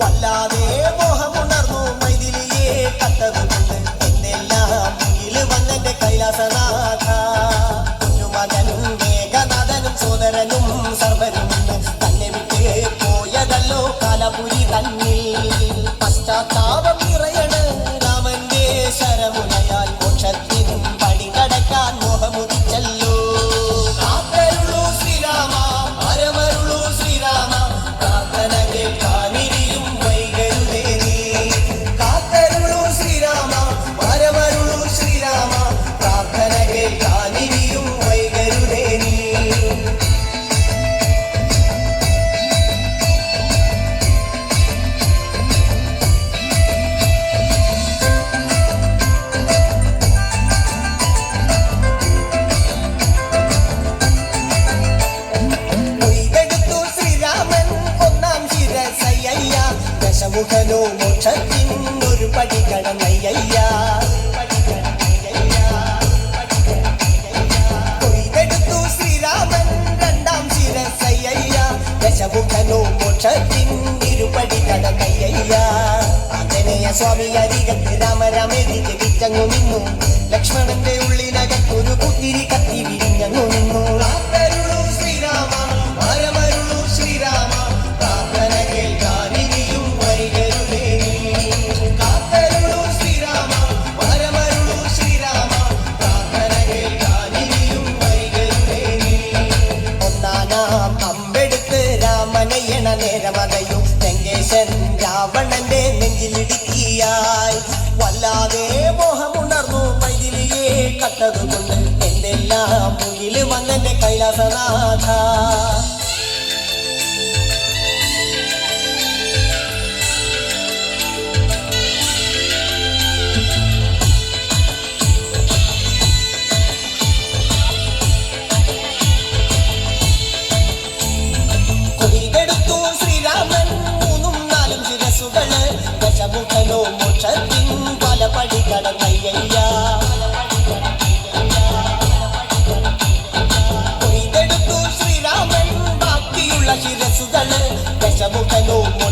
വല്ലാതെ മോഹമുണർന്നു. മൈതിലിയെ കത്തതുകൊണ്ട് എന്നെല്ലാം മുന്നിൽ വന്നെന്റെ കൈലാസനാഥ. കുഞ്ഞുമകനും മേഘനാഥനും സോദരനും സർവനും തന്നെ വിട്ട് പോയതല്ലോ കാലപുരി തന്നിൽ. പശ്ചാത്താപം നിറയണ് രാമന്റെ ശരമുനയാൽ മോക്ഷത്തിനും ദശമുഖനോ മോക്ഷത്തിൻ ഒരു പടി കടന്നയ്യ കൊയ്തെടുത്തു ശ്രീരാമൻ രണ്ടാം സ്വാമി അരികത്ത് രാമരാമേരി ജപിച്ചങ്ങു നിന്നു ലക്ഷ്മണന്റെ ഉള്ളിനകത്തൊരു കുത്തിരി കത്തി വിരിഞ്ഞങ്ങു നിന്നു മൈതിലിയെ കട്ടതുകൊണ്ട് എന്തെല്ലാം മുന്നിൽ വന്നെന്റെ കൈലാസനാഥ.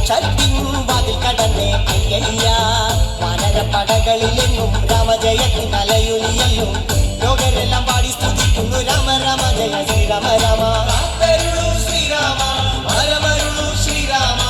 മോക്ഷത്തിൻ വാതിൽ കടന്നേ അയ്യയ്യ വനരപ്പടകളിലെങ്ങും രാമജയത്തിൻ അലയൊലിയല്ലും ലോകരെല്ലാം പാടി സ്തുതിക്കുന്നു രാമ രാമ ശ്രീരാമ രാമ ശ്രീരാമ ശ്രീരാമ.